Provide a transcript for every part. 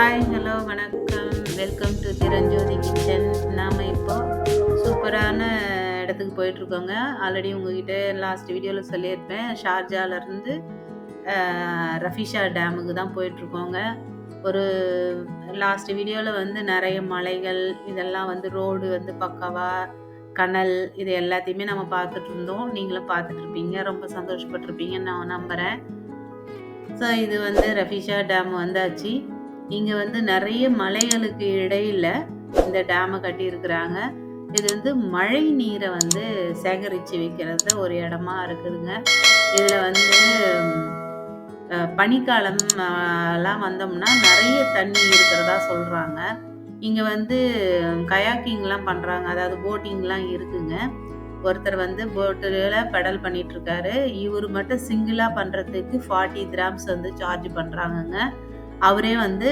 Hi hello வணக்கம். Welcome to Thiranjothi kitchen நாம் இப்போ சூப்பரான இடத்துக்கு போயிட்டுருக்கோங்க. ஆல்ரெடி உங்ககிட்ட லாஸ்ட் வீடியோவில் சொல்லியிருப்பேன். ஷார்ஜாலேருந்து ரஃபிஷா டேமுக்கு தான் போயிட்டுருக்கோங்க. ஒரு லாஸ்ட் வீடியோவில் வந்து நிறைய மலைகள் இதெல்லாம் வந்து ரோடு வந்து பக்காவாக கனல் இது எல்லாத்தையுமே நம்ம பார்த்துட்டு இருந்தோம் நீங்களும் பார்த்துட்ருப்பீங்க ரொம்ப சந்தோஷப்பட்டிருப்பீங்கன்னு நான் நம்புகிறேன் ஸோ இது வந்து ரஃபிஷா டேம் வந்தாச்சு. இங்கே வந்து நிறைய மலைகளுக்கு இடையில் இந்த டேமை கட்டியிருக்கிறாங்க. இது வந்து மழை நீரை வந்து சேகரித்து வைக்கிறது ஒரு இடமா இருக்குதுங்க. இதில் வந்து பனிக்காலம்லாம் பனிக்காலம் எல்லாம் வந்தோம்னா நிறைய தண்ணி இருக்கிறதா சொல்கிறாங்க இங்கே வந்து கயாக்கிங்லாம் பண்ணுறாங்க அதாவது போட்டிங்லாம் இருக்குங்க. ஒருத்தர் வந்து போட்டில் பெடல் பண்ணிகிட்ருக்காரு இவர் மட்டும் சிங்கிளாக பண்ணுறதுக்கு ஃபார்ட்டி கிராம்ஸ் வந்து சார்ஜ் பண்ணுறாங்கங்க அவரே வந்து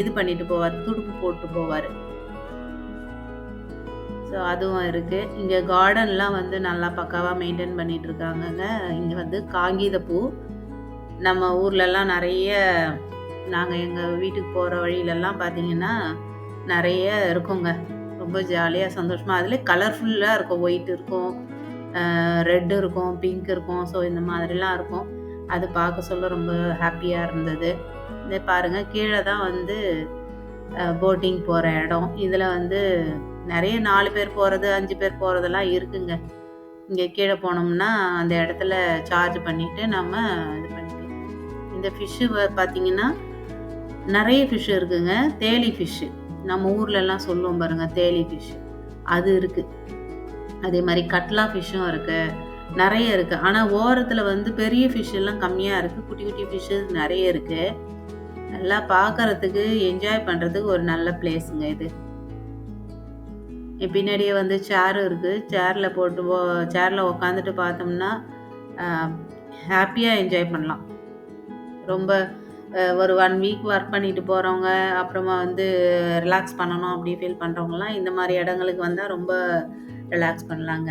இது பண்ணிட்டு போவார் துடுப்பு போட்டு போவார். ஸோ அதுவும் இருக்குது இங்கே கார்டன்லாம் வந்து நல்லா பக்காவாக மெயின்டைன் பண்ணிட்டு இருக்காங்கங்க இங்கே வந்து காகித பூ நம்ம ஊர்லலாம் நிறைய நாங்கள் எங்கள் வீட்டுக்கு போகிற வழியிலலாம் பார்த்தீங்கன்னா நிறைய இருக்குங்க. ரொம்ப ஜாலியாக சந்தோஷமாக அதில் கலர்ஃபுல்லாக இருக்கும். ஒயிட் இருக்கும் ரெட் இருக்கும் பிங்க் இருக்கும். ஸோ இந்த மாதிரிலாம் இருக்கும். அது பார்க்க சொல்ல ரொம்ப ஹாப்பியாக இருந்தது. இந்த பாருங்கள் கீழே தான் வந்து போட்டிங் போகிற இடம். இதில் வந்து நிறைய நாலு பேர் போகிறது அஞ்சு பேர் போகிறதெல்லாம் இருக்குங்க. இங்கே கீழே போனோம்னா அந்த இடத்துல சார்ஜ் பண்ணிவிட்டு நம்ம இது பண்ணிக்கலாம். இந்த ஃபிஷ்ஷு பார்த்தீங்கன்னா நிறைய ஃபிஷ்ஷு இருக்குங்க. தேலி ஃபிஷ்ஷு நம்ம ஊர்லெல்லாம் சொல்லுவோம் பாருங்கள் தேலி ஃபிஷ் அது இருக்குது அதே மாதிரி கட்லா ஃபிஷ்ஷும் இருக்குது நிறைய இருக்குது ஆனால் ஓரத்தில் வந்து பெரிய ஃபிஷ் எல்லாம் கம்மியாக இருக்குது குட்டி குட்டி ஃபிஷ்ஷு நிறைய இருக்குது நல்லா பார்க்கறதுக்கு என்ஜாய் பண்ணுறதுக்கு ஒரு நல்ல பிளேஸுங்க இது. பின்னாடியே வந்து சேரும் இருக்குது சேரில் போட்டு சேரில் உக்காந்துட்டு பார்த்தோம்னா ஹாப்பியாக என்ஜாய் பண்ணலாம். ரொம்ப ஒரு ஒன் வீக் ஒர்க் பண்ணிட்டு போகிறவங்க அப்புறமா வந்து ரிலாக்ஸ் பண்ணணும் அப்படி ஃபீல் பண்ணுறவங்கலாம் இந்த மாதிரி இடங்களுக்கு வந்தால் ரொம்ப ரிலாக்ஸ் பண்ணலாங்க.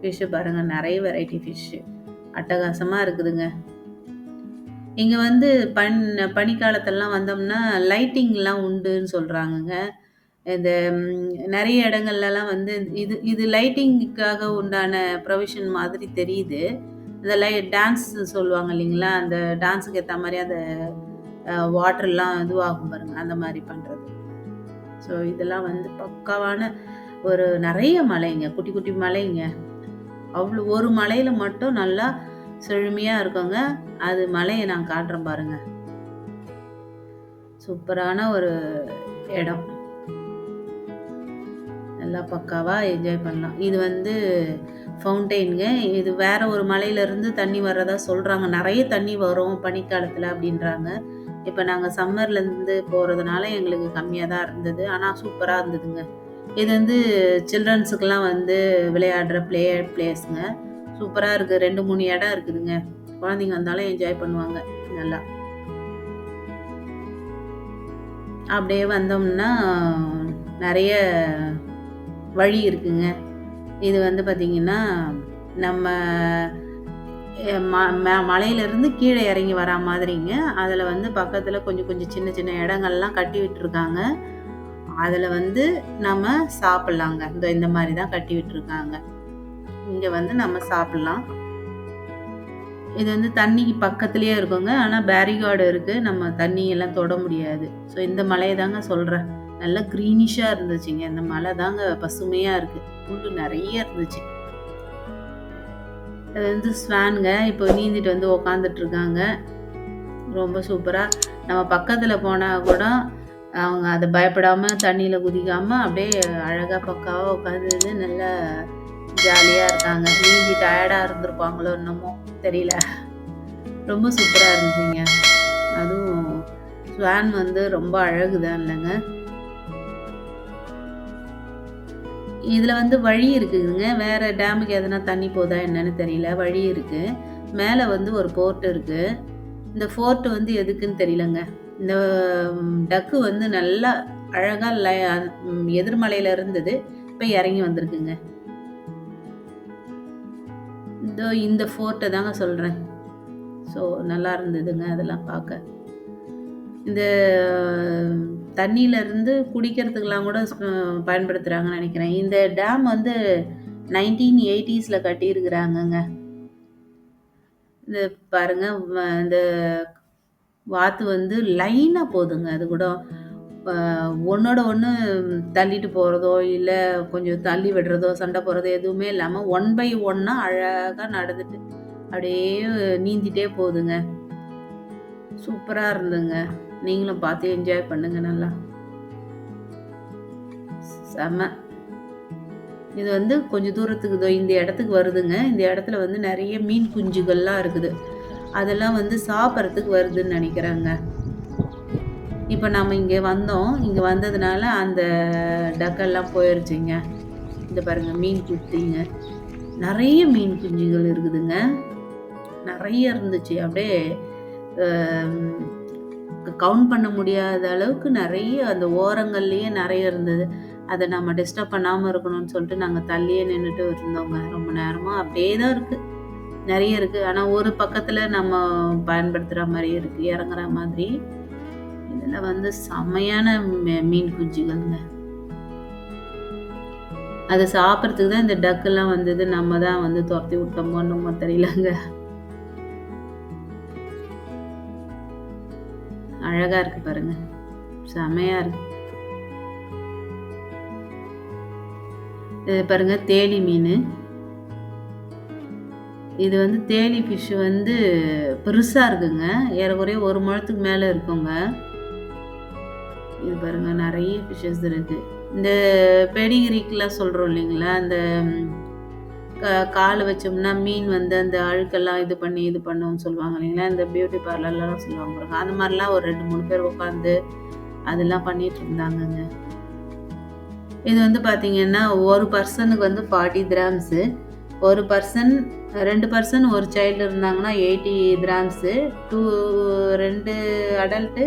ஃபிஷ்ஷு பாருங்கள் நிறைய வெரைட்டி ஃபிஷ்ஷு அட்டகாசமாக இருக்குதுங்க. இங்கே வந்து பன் பனிக்காலத்தெல்லாம் வந்தோம்னா லைட்டிங்லாம் உண்டுன்னு சொல்கிறாங்கங்க இந்த நிறைய இடங்கள்லலாம் வந்து இது இது லைட்டிங்குக்காக உண்டான ப்ரொவிஷன் மாதிரி தெரியுது. இந்த லை டான்ஸ் சொல்லுவாங்க இல்லைங்களா? அந்த டான்ஸுக்கு ஏற்ற மாதிரி அந்த வாட்டர்லாம் இதுவாகும் பாருங்க அந்த மாதிரி பண்ணுறது ஸோ இதெல்லாம் வந்து பக்காவான ஒரு நிறைய மலைங்க குட்டி குட்டி மலைங்க. அவ்வளோ ஒரு மலையில் மட்டும் நல்லா செழுமையாக இருக்குங்க. அது மலையை நான் காட்டுறேன் பாருங்க. சூப்பரான ஒரு இடம். நல்லா பக்காவாக என்ஜாய் பண்ணலாம். இது வந்து ஃபவுண்டெயினுங்க இது வேற ஒரு மலையிலேருந்து தண்ணி வர்றதா சொல்கிறாங்க நிறைய தண்ணி வரும் பனிக்காலத்தில் அப்படின்றாங்க. இப்போ நாங்கள் சம்மர்லேருந்து போகிறதுனால எங்களுக்கு கம்மியாக தான் இருந்தது. ஆனால் சூப்பராக இருந்ததுங்க. இது வந்து சில்ட்ரன்ஸுக்கெல்லாம் வந்து விளையாடுற ப்ளே பிளேஸுங்க சூப்பராக இருக்குது ரெண்டு மூணு இடம் இருக்குதுங்க. குழந்தைங்க வந்தாலும் என்ஜாய் பண்ணுவாங்க. நல்லா. அப்படியே வந்தோம்னா நிறைய வழி இருக்குங்க. இது வந்து பார்த்திங்கன்னா நம்ம ம ம- மலையிலேருந்து கீழே இறங்கி வரா மாதிரிங்க. அதில் வந்து பக்கத்தில் கொஞ்சம் கொஞ்சம் சின்ன சின்ன இடங்கள்லாம் கட்டி விட்டுருக்காங்க. அதில் வந்து நம்ம சாப்பிட்லாங்க. இந்த இந்த மாதிரி தான் கட்டி விட்டுருக்காங்க. இங்கே வந்து நம்ம சாப்பிட்லாம். இது வந்து தண்ணிக்கு பக்கத்துலேயே இருக்குங்க. ஆனால் பேரிகார்டு இருக்குது நம்ம தண்ணியெல்லாம் தொட முடியாது. ஸோ இந்த மலையை தாங்க சொல்கிறேன் நல்லா க்ரீனிஷாக இருந்துச்சுங்க. இந்த மலை தாங்க பசுமையாக இருக்குது புல் நிறைய இருந்துச்சு. அது வந்து ஸ்வானுங்க. இப்போ நீந்திட்டு வந்து உக்காந்துட்டு இருக்காங்க. ரொம்ப சூப்பராக நம்ம பக்கத்தில் போனால் கூட அவங்க அதை பயப்படாமல் தண்ணியில் குதிக்காமல் அப்படியே அழகாக பக்காவாக உட்காந்து நல்லா ஜாலியாக இருக்காங்க. நீந்தி டயர்டாக இருந்திருப்பாங்களோ என்னமோ தெரியல. ரொம்ப சூப்பராக இருந்துச்சுங்க. அதுவும் ஸ்வான் வந்து ரொம்ப அழகு தான் இல்லைங்க. இதில் வந்து வழி இருக்குதுங்க. வேறு டேமுக்கு எதனா தண்ணி போதா என்னன்னு தெரியல. வழி இருக்குது மேலே வந்து ஒரு போர்ட் இருக்குது இந்த ஃபோர்ட் வந்து எதுக்குன்னு தெரியலங்க. இந்த டக்கு வந்து நல்லா அழகாக லை எதிர்மலையில் இருந்தது. இப்போ இறங்கி வந்திருக்குங்க. இதோ இந்த ஃபோர்ட்டை தாங்க சொல்கிறேன் ஸோ நல்லா இருந்ததுங்க அதெல்லாம் பார்க்க இந்த தண்ணியிலேருந்து குடிக்கிறதுக்கெலாம் கூட பயன்படுத்துகிறாங்கன்னு நினைக்கிறேன். இந்த டேம் வந்து நைன்டீன் எயிட்டிஸில் கட்டியிருக்கிறாங்கங்க. இந்த பாருங்க இந்த வாத்து வந்து லைனாக போகுதுங்க அது கூட ஒன்றோட ஒன்று தள்ளிட்டு போகிறதோ இல்லை கொஞ்சம் தள்ளி விடுறதோ சண்டை போடுறதோ எதுவுமே இல்லாமல் ஒன் பை ஒன்னாக அழகாக நடந்துட்டு அப்படியே நீந்திட்டே போகுதுங்க சூப்பராக இருந்துங்க. நீங்களும் பார்த்து என்ஜாய் பண்ணுங்க நல்லா. செம்ம இது வந்து கொஞ்சம் தூரத்துக்கு இந்த இடத்துக்கு வருதுங்க. இந்த இடத்துல வந்து நிறைய மீன் குஞ்சுகள்லாம் இருக்குது. அதெல்லாம் வந்து சாப்பிட்றதுக்கு வருதுன்னு நினைக்கிறாங்க. இப்போ நம்ம இங்கே வந்தோம். இங்கே வந்ததுனால அந்த டக்கெல்லாம் போயிடுச்சுங்க இந்த பாருங்கள் மீன் குத்திங்க நிறைய மீன் குஞ்சுகள் இருக்குதுங்க. நிறைய இருந்துச்சு. அப்படியே கவுண்ட் பண்ண முடியாத அளவுக்கு நிறைய அந்த ஓரங்கள்லேயே நிறைய இருந்தது. அதை நம்ம டிஸ்டர்ப் பண்ணாமல் இருக்கணும்னு சொல்லிட்டு நாங்கள் தள்ளியே நின்றுட்டு இருந்தோங்க. ரொம்ப நேரமாக அப்படியே தான் இருக்குது நிறைய இருக்குது ஆனால் ஒரு பக்கத்தில் நம்ம பயன்படுத்துகிற மாதிரி இருக்குது இறங்குற மாதிரி. இதில் வந்து செம்மையான மீன் குஞ்சுகள்ங்க. அதை சாப்பிட்றதுக்கு தான் இந்த டக்குலாம் வந்தது. நம்ம தான் வந்து துரத்தி விட்டோமோ நம்ம தெரியலங்க. அழகா இருக்கு பாருங்க. செமையா இருக்கு. பாருங்க தேனி மீன். இது வந்து தேனி ஃபிஷ் வந்து பெருசாக இருக்குங்க. ஏறக்குறைய ஒரு முழத்துக்கு மேலே இருக்குங்க. இது பாருங்க நிறைய ஃபிஷ்ஷஸ் இருக்குது இந்த பெடிகிரிக்கெலாம் சொல்கிறோம் இல்லைங்களா? அந்த காலை வச்சோம்னா மீன் வந்து அந்த அழுக்கெல்லாம் இது பண்ணி இது பண்ணுன்னு சொல்லுவாங்க இல்லைங்களா? இந்த பியூட்டி பார்லர்லாம் சொல்லுவாங்க பாருங்க. அந்த மாதிரிலாம் ஒரு ரெண்டு மூணு பேர் உட்காந்து அதெல்லாம் பண்ணிட்டு இருந்தாங்கங்க. இது வந்து பார்த்தீங்கன்னா ஒரு பர்சனுக்கு வந்து ஃபார்ட்டி கிராம்ஸு ஒரு பர்சன் ரெண்டு பர்சன் ஒரு சைல்டு இருந்தாங்கன்னா எயிட்டி கிராம்ஸு டூ ரெண்டு அடல்ட்டு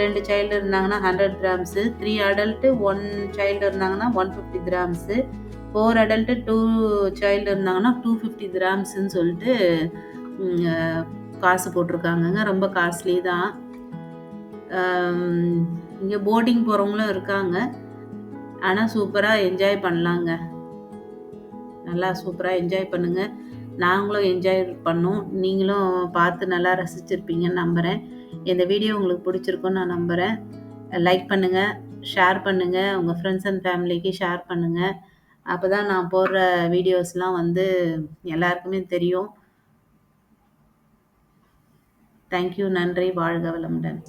ரெண்டு சைல்டு இருந்தாங்கன்னா hundred grams three adult one child இருந்தாங்கன்னா one fifty grams four adult two child இருந்தாங்கன்னா டூ ஃபிஃப்டி கிராம்ஸுன்னு சொல்லிட்டு காசு போட்டிருக்காங்கங்க. ரொம்ப காஸ்ட்லி தான். இங்கே போட்டிங் போகிறவங்களும் இருக்காங்க. ஆனால் சூப்பராக என்ஜாய் பண்ணலாங்க. நல்லா சூப்பராக என்ஜாய் பண்ணுங்கள் நாங்களும் என்ஜாய் பண்ணோம். நீங்களும் பார்த்து நல்லா ரசிச்சிருப்பீங்கன்னு நம்புகிறேன் இந்த வீடியோ உங்களுக்கு பிடிச்சிருக்குன்னு நான் நம்புகிறேன் லைக் பண்ணுங்கள் ஷேர் பண்ணுங்கள் உங்கள் ஃப்ரெண்ட்ஸ் அண்ட் ஃபேமிலிக்கு ஷேர் பண்ணுங்கள் அப்போ தான் நான் போடுற வீடியோஸ்லாம் வந்து எல்லாருக்குமே தெரியும். தேங்க்யூ நன்றி வாழ்க வளமுடன்.